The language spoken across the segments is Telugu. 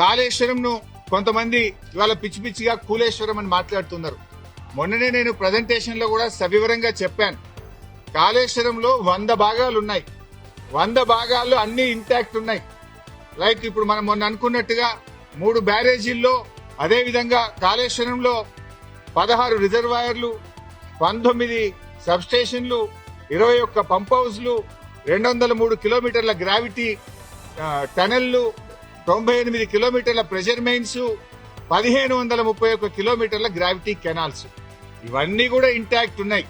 కాళేశ్వరంను కొంతమంది ఇవాళ పిచ్చి పిచ్చిగా కూలేశ్వరం అని మాట్లాడుతున్నారు. మొన్ననే నేను ప్రజెంటేషన్లో కూడా సవివరంగా చెప్పాను. కాళేశ్వరంలో వంద భాగాలు ఉన్నాయి. వంద భాగాలు అన్ని ఇంటాక్ట్ ఉన్నాయి. లైక్ ఇప్పుడు మనం మొన్న అనుకున్నట్టుగా మూడు బ్యారేజీల్లో అదే విధంగా కాళేశ్వరంలో పదహారు రిజర్వాయర్లు పంతొమ్మిది సబ్స్టేషన్లు ఇరవై ఒక్క పంప్ హౌస్లు రెండు వందల మూడు కిలోమీటర్ల గ్రావిటీ టనెల్లు తొంభై ఎనిమిది కిలోమీటర్ల ప్రెషర్ మెయిన్స్ పదిహేను వందల ముప్పై ఒక్క కిలోమీటర్ల గ్రావిటీ కెనాల్స్ ఇవన్నీ కూడా ఇంటాక్ట్ ఉన్నాయి.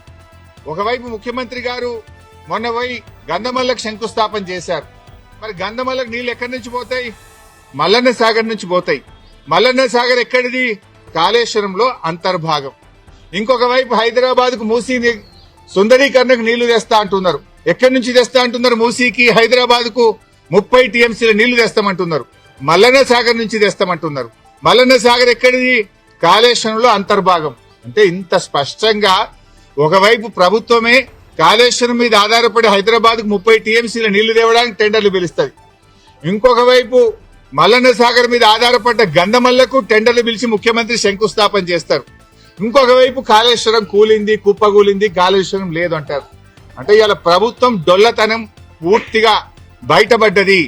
ఒకవైపు ముఖ్యమంత్రి గారు మొన్న పోయి గంధమల్లకు శంకుస్థాపన చేశారు. మరి గంధమల్లకు నీళ్ళు ఎక్కడి నుంచి పోతాయి? మల్లన్న సాగర్ నుంచి పోతాయి. మల్లన్న సాగర్ ఎక్కడిది? కాళేశ్వరంలో అంతర్భాగం. ఇంకొక వైపు హైదరాబాద్కు మూసీ సుందరీకరణకు నీళ్ళు తెస్తా అంటున్నారు. ఎక్కడి నుంచి తెస్తా అంటున్నారు మూసీకి? హైదరాబాద్కు ముప్పై టీఎంసీల నీళ్ళు తెస్తామంటున్నారు. మల్లన్న సాగర్ నుంచి తెస్తామంటున్నారు. మల్లన్న సాగర్ ఎక్కడిది? కాళేశ్వరంలో అంతర్భాగం. అంటే ఇంత స్పష్టంగా ఒకవైపు ప్రభుత్వమే కాళేశ్వరం మీద ఆధారపడి హైదరాబాద్కు ముప్పై టీఎంసీల నీళ్ళు తేవడానికి టెండర్లు పిలుస్తుంది. ఇంకొక వైపు మల్లన్న సాగర్ మీద ఆధారపడ్డ గంధమల్లకు టెండర్లు పిలిచి ముఖ్యమంత్రి శంకుస్థాపన చేస్తారు. ఇంకొక వైపు కాళేశ్వరం కూలింది కుప్పగూలింది కాళేశ్వరం లేదు అంటారు అంటే ఇవాళ ప్రభుత్వం డొల్లతనం పూర్తిగా బయటపడ్డది.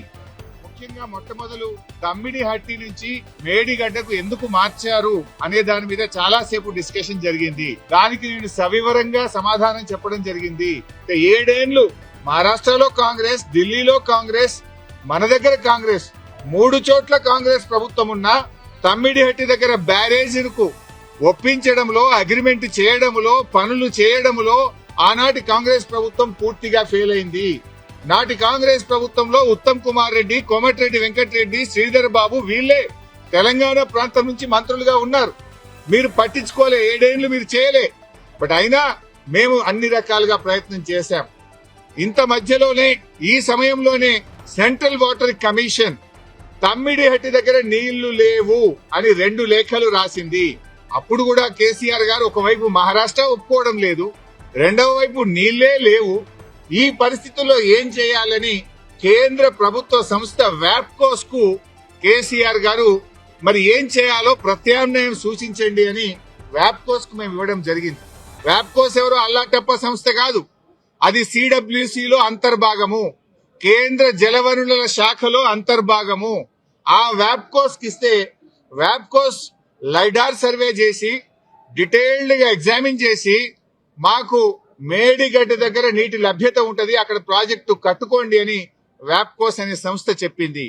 ముఖ్యంగా మొట్టమొదలు తమ్మిడి హట్టి నుంచి మేడిగడ్డకు ఎందుకు మార్చారు అనే దాని మీద చాలా సేపు డిస్కషన్ జరిగింది. దానికి నేను సవివరంగా సమాధానం చెప్పడం జరిగింది. ఏడేండ్లు మహారాష్ట్రలో కాంగ్రెస్ ఢిల్లీలో కాంగ్రెస్ మన దగ్గర కాంగ్రెస్ మూడు చోట్ల కాంగ్రెస్ ప్రభుత్వం ఉన్నా తమ్మిడిహట్టి దగ్గర బ్యారేజీలకు ఒప్పించడంలో అగ్రిమెంట్ చేయడంలో పనులు చేయడంలో ఆనాటి కాంగ్రెస్ ప్రభుత్వం పూర్తిగా ఫెయిల్ అయింది. నాటి కాంగ్రెస్ ప్రభుత్వంలో ఉత్తమ్ కుమార్ రెడ్డి కోమటిరెడ్డి వెంకటరెడ్డి శ్రీధర్ బాబు వీళ్ళే తెలంగాణ ప్రాంతం నుంచి మంత్రులుగా ఉన్నారు. మీరు పట్టించుకోలే ఏడేళ్ళు మీరు చేయలే. బట్ అయినా మేము అన్ని రకాలుగా ప్రయత్నం చేశాం. ఇంత మధ్యలోనే ఈ సమయంలోనే సెంట్రల్ వాటర్ కమిషన్ తమ్మిడిహట్టి దగ్గర నీళ్ళు లేవు అని రెండు లేఖలు రాసింది. అప్పుడు కూడా కేసీఆర్ గారు ఒకవైపు మహారాష్ట్ర ఒప్పుకోవడం లేదు రెండవ వైపు నీళ్ళే లేవు ఈ పరిస్థితుల్లో ఏం చేయాలని కేంద్ర ప్రభుత్వ సంస్థ వ్యాప్కోస్కు కేసీఆర్ గారు మరి ఏం చేయాలో ప్రత్యామ్నాయం సూచించండి అని వ్యాప్కోస్కు మేము ఇవ్వడం జరిగింది. వ్యాప్కోస్ ఎవరు? అల్లాటప్ప సంస్థ కాదు. అది సిడబ్ల్యూసిలో అంతర్భాగము. కేంద్ర జలవనరుల శాఖలో అంతర్భాగము. ఆ వ్యాప్కోస్కి ఇస్తే వ్యాప్కోస్ లైడార్ సర్వే చేసి డీటెయిల్డ్గా ఎగ్జామిన్ చేసి మాకు మేడిగడ్డ దగ్గర నీటి లభ్యత ఉంటది అక్కడ ప్రాజెక్టు కట్టుకోండి అని వ్యాప్కోస్ అనే సంస్థ చెప్పింది.